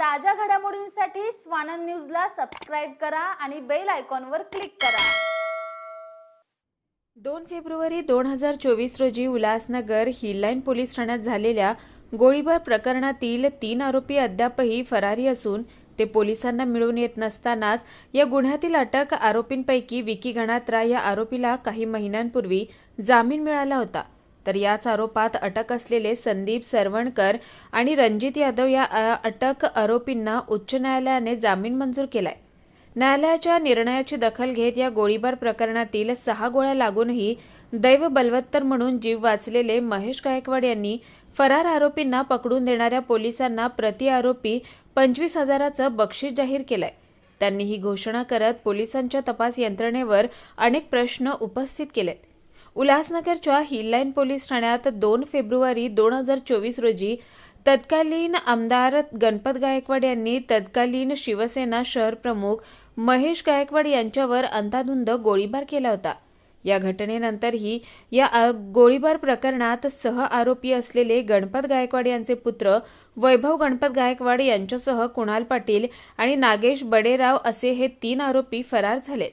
ताज्या घडामोडींसाठी स्वानंद न्यूजला सबस्क्राईब करा आणि बेल आयकॉनवर क्लिक करा. दोन फेब्रुवारी दोन हजार चोवीस रोजी उल्हासनगर हिललाईन पोलीस ठाण्यात झालेल्या गोळीबार प्रकरणातील तीन आरोपी अद्यापही फरारी असून ते पोलिसांना मिळून येत नसतानाच या गुन्ह्यातील अटक आरोपींपैकी विकी गणात्रा या आरोपीला काही महिन्यांपूर्वी जामीन मिळाला होता. तर याच आरोपात अटक असलेले संदीप सरवणकर आणि रणजित यादव या अटक आरोपींना उच्च न्यायालयाने जामीन मंजूर केलाय. न्यायालयाच्या निर्णयाची दखल घेत या गोळीबार प्रकरणातील सहा गोळ्या लागूनही दैव बलवत्तर म्हणून जीव वाचलेले महेश गायकवाड यांनी फरार आरोपींना पकडून देणाऱ्या पोलिसांना प्रति आरोपी पंचवीस हजाराचं बक्षीस जाहीर केलंय. त्यांनी ही घोषणा करत पोलिसांच्या तपास यंत्रणेवर अनेक प्रश्न उपस्थित केलेत. उल्हासनगरच्या हिललाईन पोलीस ठाण्यात दोन फेब्रुवारी दोन हजार चोवीस रोजी तत्कालीन आमदार गणपत गायकवाड यांनी तत्कालीन शिवसेना शहर प्रमुख महेश गायकवाड यांच्यावर अंधाधुंद गोळीबार केला होता. या घटनेनंतरही या गोळीबार प्रकरणात सह आरोपी असलेले गणपत गायकवाड यांचे पुत्र वैभव गणपत गायकवाड यांच्यासह कुणाल पाटील आणि नागेश बडेराव असे हे तीन आरोपी फरार झालेत.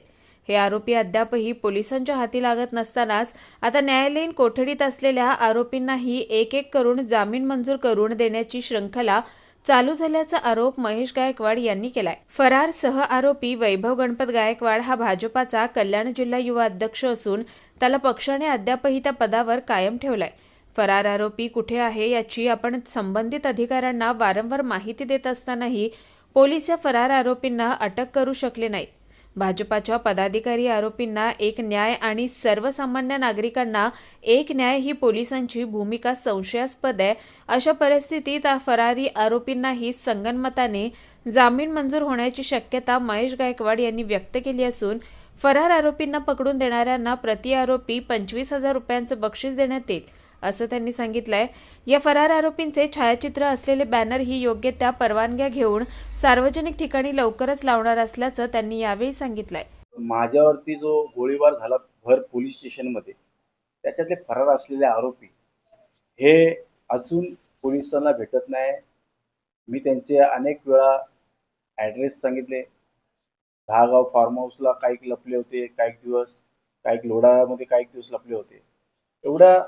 हे आरोपी अद्यापही पोलिसांच्या हाती लागत नसतानाच आता न्यायालयीन कोठडीत असलेल्या आरोपींनाही एक एक करून जामीन मंजूर करून देण्याची शृंखला चालू झाल्याचा आरोप महेश गायकवाड यांनी केलाय. फरार सह आरोपी वैभव गणपत गायकवाड हा भाजपाचा कल्याण जिल्हा युवा अध्यक्ष असून त्याला पक्षाने अद्यापही त्या पदावर कायम ठेवलाय. फरार आरोपी कुठे आहे याची आपण संबंधित अधिकाऱ्यांना वारंवार माहिती देत असतानाही पोलीस या फरार आरोपींना अटक करू शकले नाहीत. भाजपाच्या पदाधिकारी आरोपींना एक न्याय आणि सर्वसामान्य नागरिकांना एक न्याय ही पोलिसांची भूमिका संशयास्पद आहे. अशा परिस्थितीत फरारी आरोपींनाही संगनमताने जामीन मंजूर होण्याची शक्यता महेश गायकवाड यांनी व्यक्त केली असून फरार आरोपींना पकडून देणाऱ्यांना प्रति आरोपी पंचवीस हजार रुपयांचं बक्षीस देण्यात येईल. असं त्यांनी सांगितलंय. या फरार आरोपींचे छायाचित्र असलेले बॅनर ही योग्य त्या परवानग्या घेऊन सार्वजनिक ठिकाणी लवकरच लावणार असल्याचं त्यांनी यावेळी सांगितलंय. माझ्यावरती जो गोळीबार झाला भर पोलीस स्टेशनमध्ये त्याच्यातले फरार असलेले आरोपी हे अजून पोलिसांना भेटत नाही. मी त्यांचे अनेक वेळा ॲड्रेस सांगितले. दहागाव फार्म हाऊसला काही लपले होते काही दिवस काही लोढामध्ये काही दिवस लपले होते. एवढ्या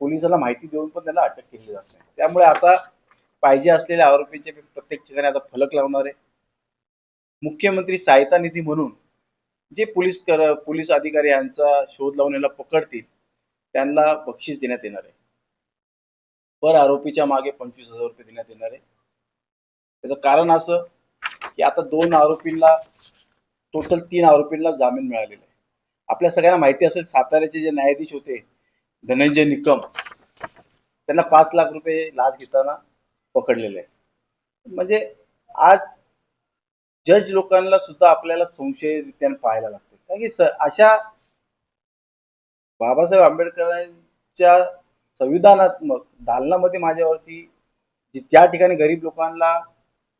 पोलिसांना माहिती देऊन पण त्याला अटक केली जात नाही. त्यामुळे आता पाहिजे असलेल्या आरोपींचे प्रत्येक ठिकाणी आता फलक लावणार आहे मुख्यमंत्री सहायता निधी म्हणून जे पोलीस कर पोलीस अधिकारी यांचा शोध लावून याला पकडतील त्यांना बक्षीस देण्यात येणार आहे. पर आरोपीच्या मागे पंचवीस हजार रुपये देण्यात येणार आहे. त्याचं कारण असं की आता दोन आरोपींना टोटल तीन आरोपींना जामीन मिळालेला आहे. आपल्या सगळ्यांना माहिती असेल साताऱ्याचे जे न्यायाधीश होते धनंजय निकम त्यांना पाच लाख रुपये लाच घेताना पकडलेले आहे म्हणजे आज जज लोकांना सुद्धा आपल्याला संशयरित्या पाहायला लागते. कारण की अशा बाबासाहेब आंबेडकरांच्या संविधानात्मक दालनामध्ये माझ्यावरती जी त्या ठिकाणी गरीब लोकांना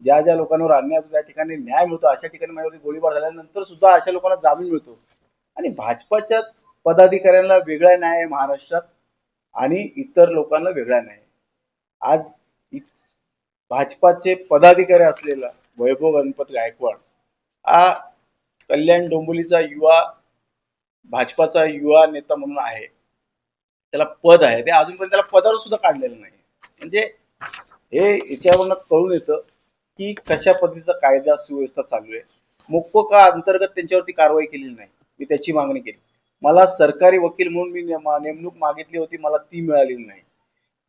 ज्या ज्या लोकांवर अन्याय होतो त्या ठिकाणी न्याय मिळतो अशा ठिकाणी माझ्यावरती गोळीबार झाल्यानंतर सुद्धा अशा लोकांना जामीन मिळतो. आणि भाजपाच्याच पदाधिकाऱ्यांना वेगळा न्याय आहे महाराष्ट्रात आणि इतर लोकांना वेगळा न्याय आज भाजपाचे पदाधिकारी असलेला वैभव गणपत गायकवाड हा कल्याण डोंबोलीचा युवा भाजपाचा युवा नेता म्हणून आहे. त्याला पद आहे. ते अजूनपर्यंत त्याला पदावर सुद्धा काढलेलं नाही. म्हणजे हे याच्यावरनं कळून येतं की कशा पद्धतीचा कायदा सुव्यवस्था चालू आहे. मोक्कोका अंतर्गत त्यांच्यावरती कारवाई केलेली नाही? मी त्याची मागणी केली. मला सरकारी वकील म्हणून मी नेमणूक मागितली होती मला ती मिळालेली नाही.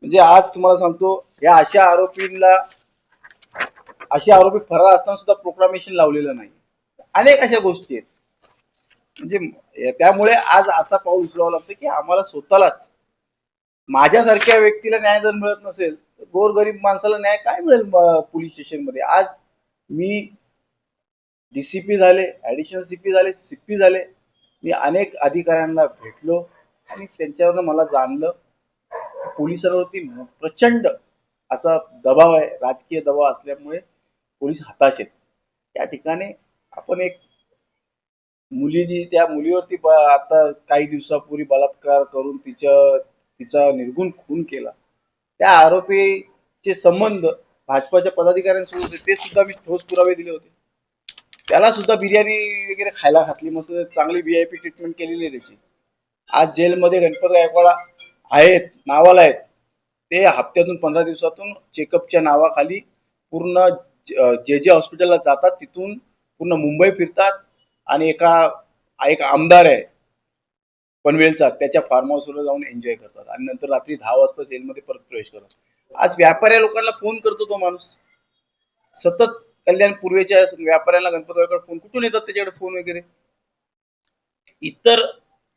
म्हणजे आज तुम्हाला सांगतो या अशा आरोपींना असे आरोपी फरार असताना सुद्धा प्रोक्लामेशन लावलेलं नाही. अनेक अशा गोष्टी आहेत. म्हणजे त्यामुळे आज असा पाऊल उचलावा लागतो की आम्हाला स्वतःलाच माझ्यासारख्या व्यक्तीला न्याय जर मिळत नसेल तर गोरगरीब माणसाला न्याय काय मिळेल पोलीस स्टेशनमध्ये? आज मी डीसीपी झाले ऍडिशनल सीपी झाले सीपी झाले मी अनेक अधिकाऱ्यांना भेटलो आणि त्यांच्यावरनं मला जाणलं पोलिसांवरती प्रचंड असा दबाव आहे राजकीय दबाव असल्यामुळे पोलीस हताश आहेत. त्या ठिकाणी आपण एक मुली जी त्या मुलीवरती आता काही दिवसापूर्वी बलात्कार करून तिच्या तिचा निर्गुण खून केला. त्या आरोपीचे संबंध भाजपाच्या पदाधिकाऱ्यांसोबत होते ते सुद्धा मी ठोस पुरावे दिले होते. त्याला सुद्धा बिर्याणी वगैरे खायला घातली. मस्त चांगली व्ही आय पी ट्रीटमेंट केलेली आहे त्याची. आज जेलमध्ये गणपत गायकवाड आहेत नावाला आहेत. ते हप्त्यातून पंधरा दिवसातून चेकअपच्या नावाखाली पूर्ण जे जे हॉस्पिटलला जातात तिथून पूर्ण मुंबई फिरतात आणि एका एक आमदार आहे पनवेलचा त्याच्या फार्म हाऊसवर जाऊन एन्जॉय करतात आणि नंतर रात्री दहा वाजता जेलमध्ये परत प्रवेश करतात. आज व्यापाऱ्या लोकांना फोन करतो तो माणूस. सतत कल्याण पूर्वेच्या व्यापाऱ्यांना गणपत गायकवाड फोन कुठून येतात त्याच्याकडे फोन वगैरे? इतर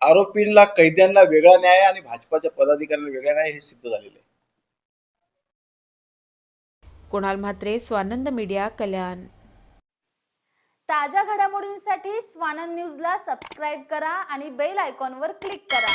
आरोपींना कैद्यांना वेगळा न्याय आणि भाजपाच्या पदाधिकाऱ्यांना वेगळा न्याय हे सिद्ध झालेलं आहे. कुणाल म्हात्रे स्वानंद मीडिया कल्याण. ताज्या घडामोडींसाठी स्वानंद न्यूजला सबस्क्राईब करा आणि बेल आयकॉनवर क्लिक करा.